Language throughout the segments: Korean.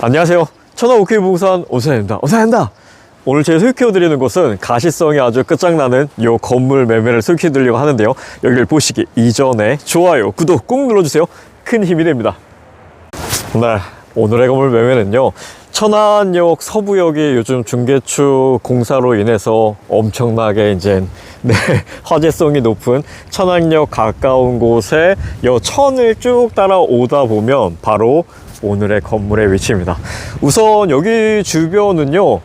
안녕하세요. 천안 오케이 부산 오사입니다. 오사입니다. 오늘 제가 소개해드리는 곳은 가시성이 아주 끝장나는 요 건물 매매를 소개해드리려고 하는데요. 여기를 보시기 이전에 좋아요, 구독 꼭 눌러주세요. 큰 힘이 됩니다. 네, 오늘의 건물 매매는요. 천안역 서부역이 요즘 중개축 공사로 인해서 엄청나게 이제 네, 화제성이 높은 천안역 가까운 곳에 요 천을 쭉 따라오다 보면 바로 오늘의 건물의 위치입니다. 우선 여기 주변은요.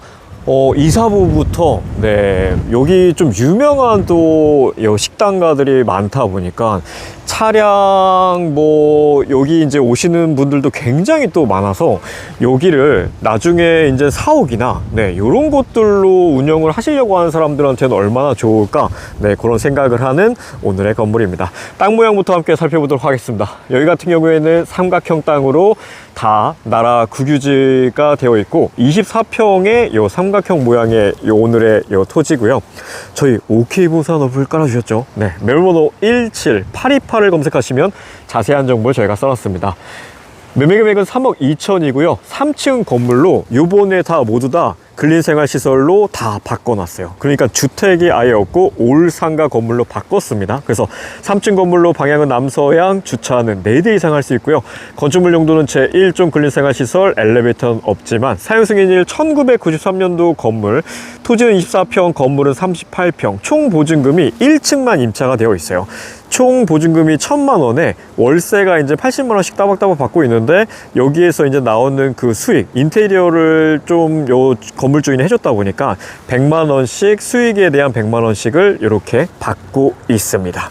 어, 이사부부터, 네, 여기 좀 유명한 또, 요 식당가들이 많다 보니까 차량, 뭐, 여기 이제 오시는 분들도 굉장히 또 많아서 여기를 나중에 이제 사옥이나, 네, 요런 곳들로 운영을 하시려고 하는 사람들한테는 얼마나 좋을까, 네, 그런 생각을 하는 오늘의 건물입니다. 땅 모양부터 함께 살펴보도록 하겠습니다. 여기 같은 경우에는 삼각형 땅으로 다 나라 국유지가 되어 있고 24평의 요 삼각형 모양의 요 오늘의 요 토지고요. 저희 OK 부산업을 깔아주셨죠. 네, 매물번호 17828을 검색하시면 자세한 정보를 저희가 써놨습니다. 매매 금액은 3억 2천이고요. 3층 건물로 요번에 다 모두 다 근린생활시설로 다 바꿔놨어요. 그러니까 주택이 아예 없고 올 상가 건물로 바꿨습니다. 그래서 3층 건물로 방향은 남서양, 주차는 4대 이상 할 수 있고요. 건축물 용도는 제1종 근린생활시설, 엘리베이터는 없지만 사용승인일 1993년도 건물, 토지는 24평, 건물은 38평, 총 보증금이 1층만 임차가 되어 있어요. 총 보증금이 천만 원에 월세가 이제 80만 원씩 따박따박 받고 있는데 여기에서 이제 나오는 그 수익 인테리어를 좀요 건물 주인이 해줬다 보니까 100만 원씩 수익에 대한 100만 원씩을 이렇게 받고 있습니다.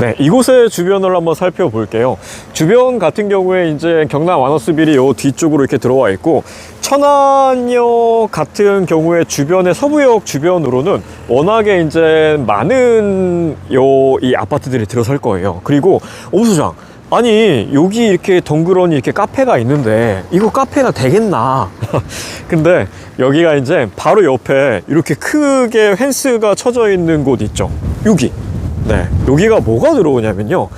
네, 이곳의 주변을 한번 살펴볼게요. 주변 같은 경우에 이제 경남 와너스빌이 요 뒤쪽으로 이렇게 들어와 있고 천안역 같은 경우에 주변의 서부역 주변으로는 워낙에 이제 많은 요 이 아파트들이 들어설 거예요. 그리고 오수장 아니 여기 이렇게 덩그러니 이렇게 카페가 있는데 이거 카페가 되겠나? 근데 여기가 이제 바로 옆에 이렇게 크게 펜스가 쳐져 있는 곳 있죠? 여기. 네. 여기가 뭐가 들어오냐면요.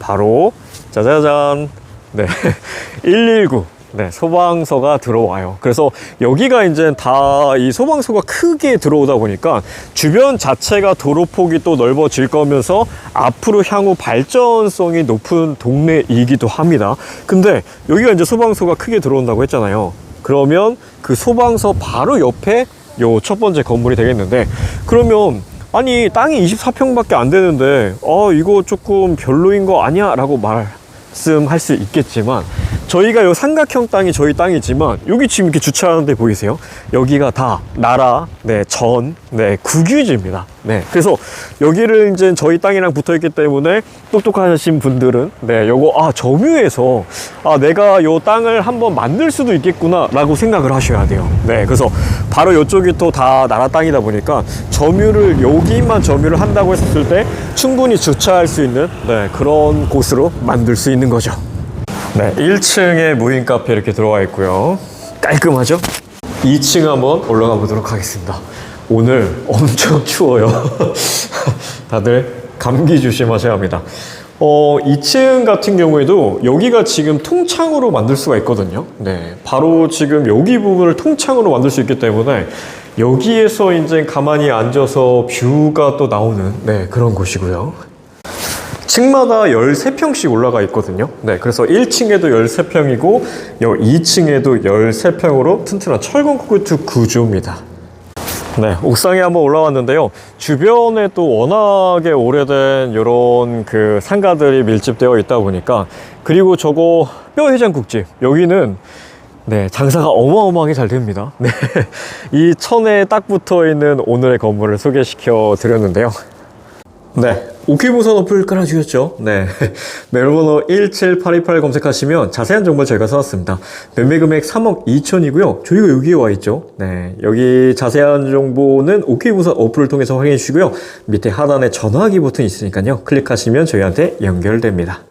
바로 짜자잔. 네. 119 네, 소방서가 들어와요. 그래서 여기가 이제 다 이 소방서가 크게 들어오다 보니까 주변 자체가 도로폭이 또 넓어질 거면서 앞으로 향후 발전성이 높은 동네이기도 합니다. 근데 여기가 이제 소방서가 크게 들어온다고 했잖아요. 그러면 그 소방서 바로 옆에 요 첫 번째 건물이 되겠는데 그러면 아니 땅이 24평밖에 안 되는데 어 이거 조금 별로인 거 아니야 라고 말씀할 수 있겠지만 저희가 요 삼각형 땅이 저희 땅이지만 여기 지금 이렇게 주차하는 데 보이세요? 여기가 다 나라, 네, 전, 네, 국유지입니다. 네. 그래서 여기를 이제 저희 땅이랑 붙어 있기 때문에 똑똑하신 분들은 네, 요거 아, 점유해서 아, 내가 요 땅을 한번 만들 수도 있겠구나 라고 생각을 하셔야 돼요. 네. 그래서 바로 요쪽이 또 다 나라 땅이다 보니까 점유를 여기만 점유를 한다고 했을 때 충분히 주차할 수 있는 네, 그런 곳으로 만들 수 있는 거죠. 네, 1층에 무인 카페 이렇게 들어와 있고요. 깔끔하죠? 2층 한번 올라가 보도록 하겠습니다. 오늘 엄청 추워요. 다들 감기 조심하셔야 합니다. 어, 2층 같은 경우에도 여기가 지금 통창으로 만들 수가 있거든요. 네. 바로 지금 여기 부분을 통창으로 만들 수 있기 때문에 여기에서 이제 가만히 앉아서 뷰가 또 나오는 네, 그런 곳이고요. 층마다 13평씩 올라가 있거든요. 네, 그래서 1층에도 13평이고 2층에도 13평으로 튼튼한 철근 콘크리트 구조입니다. 네, 옥상에 한번 올라왔는데요. 주변에 또 워낙에 오래된 이런 그 상가들이 밀집되어 있다 보니까 그리고 저거 뼈 해장국집 여기는 네, 장사가 어마어마하게 잘 됩니다. 네, 이 천에 딱 붙어 있는 오늘의 건물을 소개시켜 드렸는데요. 네. 오케이부선 어플 깔아주셨죠? 네. 매물번호 17828 검색하시면 자세한 정보 저희가 써왔습니다. 매매 금액 3억 2천이고요. 저희가 여기에 와 있죠. 네. 여기 자세한 정보는 오케이부선 어플을 통해서 확인해 주시고요. 밑에 하단에 전화기 버튼 있으니까요. 클릭하시면 저희한테 연결됩니다.